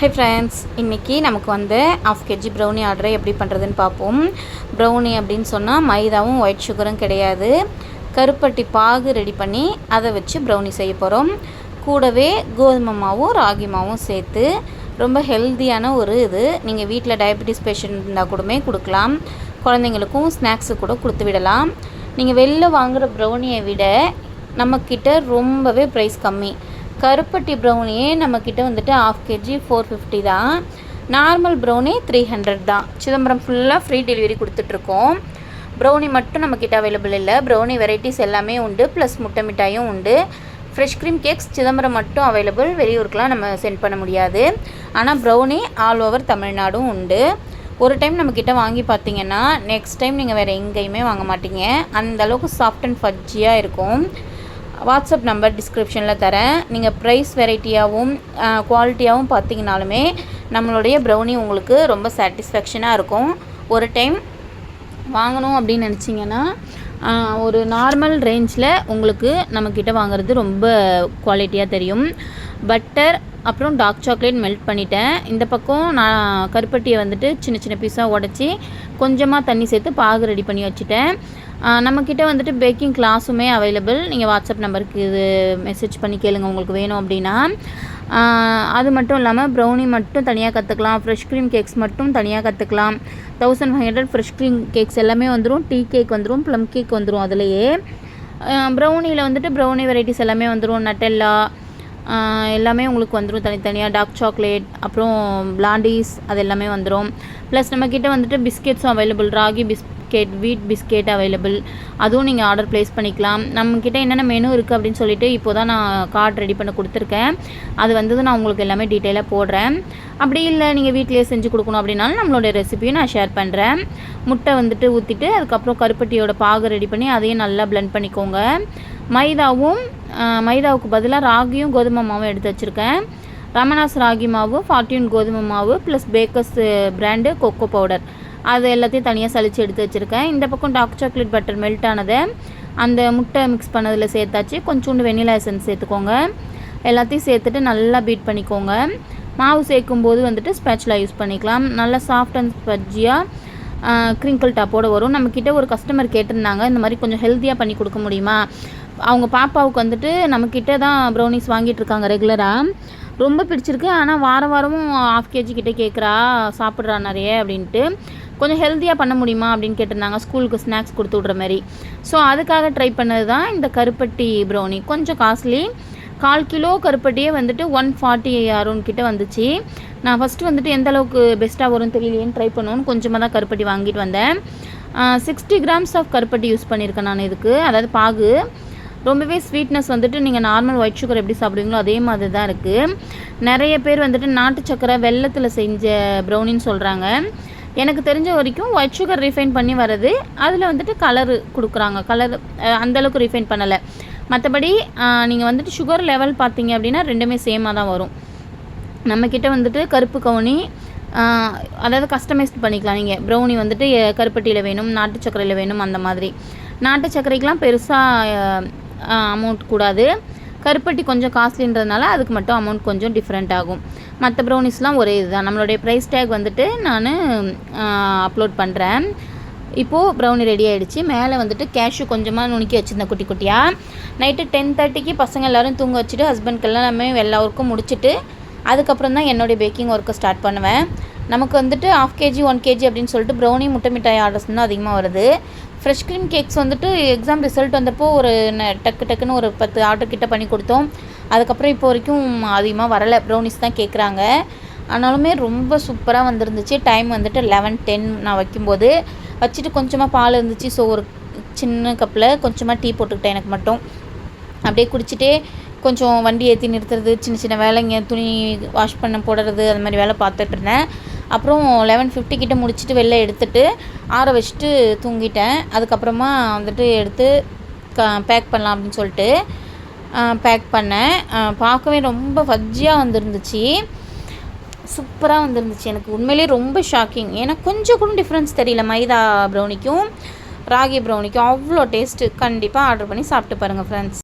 Hi friends இன்றைக்கி நமக்கு வந்து ஆஃப் கேஜி ப்ரௌனி ஆர்டரை எப்படி பண்ணுறதுன்னு பார்ப்போம். ப்ரௌனி அப்படின்னு சொன்னால் மைதாவும் ஒயிட் சுகரும் கிடையாது. கருப்பட்டி பாகு ரெடி பண்ணி அதை வச்சு ப்ரௌனி செய்ய போகிறோம் கூடவே கோதுமை மாவும் ராகி மாவும் சேர்த்து ரொம்ப ஹெல்த்தியான ஒரு இது. நீங்கள் வீட்டில் டயபெட்டிஸ் பேஷண்ட் இருந்தால் கூடமே கொடுக்கலாம். குழந்தைங்களுக்கும் ஸ்நாக்ஸு கூட கொடுத்து விடலாம். நீங்கள் வெளில வாங்குகிற ப்ரௌனியை விட நம்மக்கிட்ட ரொம்பவே ப்ரைஸ் கம்மி. கருப்பட்டி ப்ரௌனியே நம்மக்கிட்ட வந்துட்டு ஆஃப் கேஜி ஃபோர் ஃபிஃப்டி தான். நார்மல் ப்ரௌனி த்ரீ ஹண்ட்ரட் தான். சிதம்பரம் ஃபுல்லாக ஃப்ரீ டெலிவரி கொடுத்துட்ருக்கோம். ப்ரௌனி மட்டும் நம்மக்கிட்ட அவைலபிள் இல்லை. ப்ரௌனி வெரைட்டிஸ் எல்லாமே உண்டு. ப்ளஸ் முட்டை மிட்டாயும் உண்டு. ஃப்ரெஷ் க்ரீம் கேக்ஸ் சிதம்பரம் மட்டும் அவைலபிள் வெளியூருக்கெலாம் நம்ம சென்ட் பண்ண முடியாது. ஆனால் ப்ரௌனி ஆல் ஓவர் தமிழ்நாடும் உண்டு. ஒரு டைம் நம்மக்கிட்ட வாங்கி பார்த்தீங்கன்னா நெக்ஸ்ட் டைம் நீங்கள் வேறு எங்கேயுமே வாங்க மாட்டீங்க. அந்த அளவுக்கு சாஃப்ட் அண்ட் ஃபஜ்ஜியாக இருக்கும். வாட்ஸ்அப் நம்பர் டிஸ்கிரிப்ஷனில் தரேன். நீங்கள் ப்ரைஸ் வெரைட்டியாகவும் குவாலிட்டியாகவும் பார்த்தீங்கனாலுமே நம்மளுடைய ப்ரௌனி உங்களுக்கு ரொம்ப சாட்டிஸ்ஃபேக்ஷனாக இருக்கும். ஒரு டைம் வாங்கணும் அப்படின்னு நினச்சிங்கன்னா ஒரு நார்மல் ரேஞ்சில் உங்களுக்கு நம்மக்கிட்ட வாங்குறது ரொம்ப குவாலிட்டியாக தெரியும். பட்டர் அப்புறம் டார்க் சாக்லேட் மெல்ட் பண்ணிட்டேன். இந்த பக்கம் நான் கருப்பட்டியை வந்துட்டு சின்ன சின்ன பீஸாக உடச்சி கொஞ்சமாக தண்ணி சேர்த்து பாகு ரெடி பண்ணி வச்சுட்டேன். நம்மக்கிட்ட வந்துட்டு பேக்கிங் கிளாஸுமே அவைலபிள் நீங்கள் வாட்ஸ்அப் நம்பருக்கு இது மெசேஜ் பண்ணி கேளுங்க உங்களுக்கு வேணும் அப்படின்னா. அது மட்டும் இல்லாமல் ப்ரௌனி மட்டும் தனியாக கற்றுக்கலாம் ஃப்ரெஷ் க்ரீம் கேக்ஸ் மட்டும் தனியாக கற்றுக்கலாம் thousand five hundred fresh cream cakes எல்லாமே வந்துடும் டீ கேக் வந்துடும் ப்ளம் கேக் வந்துடும் அதுலேயே. ப்ரௌனியில் வந்துட்டு ப்ரௌனி வெரைட்டிஸ் எல்லாமே வந்துடும் நட்டெல்லா எல்லாமே உங்களுக்கு வந்துடும் தனித்தனியாக டார்க் சாக்லேட் அப்புறம் பிளாண்டிஸ் அது எல்லாமே வந்துடும் ப்ளஸ் நம்மக்கிட்ட வந்துட்டு பிஸ்கெட்ஸும் அவைலபிள் ராகி பிஸ் பிஸ்கெட் வீட் பிஸ்கெட் அவைலபிள் அதுவும் நீங்கள் ஆர்டர் ப்ளேஸ் பண்ணிக்கலாம். நம்மக்கிட்ட என்னென்ன மெனு இருக்குது அப்படின்னு சொல்லிட்டு இப்போ தான் நான் கார்டு ரெடி பண்ண கொடுத்துருக்கேன். அது வந்தது நான் உங்களுக்கு எல்லாமே டீட்டெயிலாக போடுறேன். அப்படி இல்லை நீங்கள் வீட்டிலேயே செஞ்சு கொடுக்கணும் அப்படின்னாலும் நம்மளோட ரெசிபியும் நான் ஷேர் பண்ணுறேன் முட்டை வந்துட்டு ஊற்றிட்டு அதுக்கப்புறம் கருப்பட்டியோட பாகு ரெடி பண்ணி அதையும் நல்லா பிளெண்ட் பண்ணிக்கோங்க. மைதாவும் மைதாவுக்கு பதிலாக ராகியும் கோதுமை மாவும் எடுத்து வச்சுருக்கேன். ரமணாஸ் ராகி மாவு ஃபார்ட்டியூன் கோதுமை மாவு plus bakers brand cocoa powder அது எல்லாத்தையும் தனியாக சளிச்சு எடுத்து வச்சுருக்கேன். இந்த பக்கம் டார்க் சாக்லேட் பட்டர் மெல்ட் ஆனதை அந்த முட்டை மிக்ஸ் பண்ணதில் சேர்த்தாச்சு. கொஞ்சோண்டு வெனிலா எசன்ஸ் சேர்த்துக்கோங்க. எல்லாத்தையும் சேர்த்துட்டு நல்லா பீட் பண்ணிக்கோங்க. மாவு சேர்க்கும் போது வந்துட்டு ஸ்பேச்சுலா யூஸ் பண்ணிக்கலாம். நல்லா சாஃப்ட் அண்ட் ஸ்பஜ்ஜியாக க்ரிங்கிள் டாப்போடு வரும். நம்மக்கிட்ட ஒரு கஸ்டமர் கேட்டிருந்தாங்க இந்த மாதிரி கொஞ்சம் ஹெல்த்தியாக பண்ணி கொடுக்க முடியுமா? அவங்க பாப்பாவுக்கு வந்துட்டு நம்மக்கிட்ட தான் ப்ரௌனிஸ் வாங்கிட்டு இருக்காங்க ரெகுலராக ரொம்ப பிடிச்சிருக்கு. ஆனால் வாரம் வாரமும் ஆஃப் கேஜி கிட்டே கேட்குறா சாப்பிட்றா நிறைய அப்படின்ட்டு. கொஞ்சம் ஹெல்த்தியாக பண்ண முடியுமா அப்படின்னு கேட்டிருந்தாங்க. ஸ்கூலுக்கு ஸ்நாக்ஸ் கொடுத்து விட்ற மாதிரி. ஸோ அதுக்காக ட்ரை பண்ணது தான் இந்த கருப்பட்டி ப்ரௌனி கொஞ்சம் காஸ்ட்லி கால் கிலோ கருப்பட்டியே வந்துட்டு ஒன் ஃபார்ட்டி அரோன் கிட்டே வந்துச்சு. நான் ஃபஸ்ட்டு வந்துட்டு எந்த அளவுக்கு பெஸ்ட்டாக வரும்னு தெரியலையேன்னு ட்ரை பண்ணுவோன்னு கொஞ்சமாக தான் கருப்பட்டி வாங்கிட்டு வந்தேன். சிக்ஸ்டி கிராம்ஸ் ஆஃப் கருப்பட்டி யூஸ் பண்ணியிருக்கேன் நான் இதுக்கு. அதாவது பாகு. ரொம்பவே ஸ்வீட்னஸ் வந்துட்டு நீங்கள் நார்மல் ஒயிட் சுகர் எப்படி சாப்பிடுவீங்களோ அதே மாதிரி தான் இருக்குது நிறைய பேர் வந்துட்டு நாட்டு சக்கரை வெள்ளத்தில் செஞ்ச ப்ரௌனின்னு சொல்கிறாங்க எனக்கு தெரிஞ்ச வரைக்கும் ஒயிட் சுகர் ரிஃபைன் பண்ணி வர்றது. அதில் வந்துட்டு கலரு கொடுக்குறாங்க. கலர் அந்தளவுக்கு ரிஃபைன் பண்ணலை. மற்றபடி நீங்கள் வந்துட்டு சுகர் லெவல் பார்த்தீங்க அப்படின்னா ரெண்டுமே சேமாக தான் வரும். நம்மக்கிட்ட வந்துட்டு கருப்பு கவுனி அதாவது கஸ்டமைஸ்ட் பண்ணிக்கலாம் நீங்கள் ப்ரௌனி வந்துட்டு கருப்பட்டியில் வேணும் நாட்டு சர்க்கரையில் வேணும் அந்த மாதிரி. நாட்டு சர்க்கரைக்கெலாம் பெருசாக அமௌண்ட் கூடாது. கருப்பட்டி கொஞ்சம் காஸ்ட்லின்றதுனால அதுக்கு மட்டும் அமௌண்ட் கொஞ்சம் டிஃப்ரெண்ட் ஆகும். மற்ற ப்ரௌனிஸ்லாம் ஒரே இதுதான். நம்மளுடைய ப்ரைஸ் டேக் வந்துட்டு நான் அப்லோட் பண்ணுறேன் இப்போது ப்ரௌனி ரெடி ஆகிடுச்சு மேலே வந்துட்டு கேஷு கொஞ்சமாக நுணுக்கி வச்சுருந்தேன் குட்டி குட்டியாக நைட்டு டென் தேர்ட்டிக்கு பசங்க எல்லோரும் தூங்க வச்சுட்டு ஹஸ்பண்ட்க்கு எல்லாமே எல்லா ஒர்க்கும் முடிச்சுட்டு அதுக்கப்புறம் தான் என்னுடைய பேக்கிங் ஒர்க்கை ஸ்டார்ட் பண்ணுவேன். நமக்கு வந்துட்டு ஆஃப் கேஜி ஒன் கேஜி அப்படின்னு சொல்லிட்டு ப்ரௌனி முட்டை மிட்டாய் ஆர்டர்ஸ் தான் அதிகமாக வருது. ஃப்ரெஷ் க்ரீம் கேக்ஸ் வந்துட்டு எக்ஸாம் ரிசல்ட் வந்தப்போ ஒரு டக்கு டக்குன்னு ஒரு பத்து ஆர்டர் கிட்ட பண்ணி கொடுத்தோம். அதுக்கப்புறம் இப்போ வரைக்கும் அதிகமாக வரலை. ப்ரௌனிஸ் தான் கேட்குறாங்க ஆனாலுமே ரொம்ப சூப்பராக வந்துருந்துச்சு. டைம் வந்துட்டு லெவன் டென் நான் வைக்கும்போது. வச்சுட்டு கொஞ்சமாக பால் இருந்துச்சு. ஸோ ஒரு சின்ன கப்பில் கொஞ்சமாக டீ போட்டுக்கிட்டேன் எனக்கு மட்டும். அப்படியே குடிச்சிட்டே கொஞ்சம் வண்டி ஏற்றி நிறுத்துறது சின்ன சின்ன வேலைங்க துணி வாஷ் பண்ண போடுறது அது மாதிரி வேலை பார்த்துட்டு இருந்தேன். அப்புறம் லெவன் ஃபிஃப்டி கிட்டே முடிச்சுட்டு வெளில எடுத்துகிட்டு ஆற வச்சுட்டு தூங்கிட்டேன். அதுக்கப்புறமா வந்துட்டு எடுத்து க பேக் பண்ணலாம் அப்படின்னு சொல்லிட்டு பேக் பண்ணேன். பார்க்கவே ரொம்ப ஃபஜ்ஜியாக வந்துருந்துச்சு. சூப்பராக வந்துருந்துச்சு. எனக்கு உண்மையிலேயே ரொம்ப ஷாக்கிங் ஏன்னா கொஞ்சம் கூட டிஃப்ரென்ஸ் தெரியல. மைதா ப்ரௌனிக்கும் ராகி ப்ரௌனிக்கும் அவ்வளோ டேஸ்ட்டு கண்டிப்பாக ஆர்டர் பண்ணி சாப்பிட்டு பாருங்கள் ஃப்ரெண்ட்ஸ்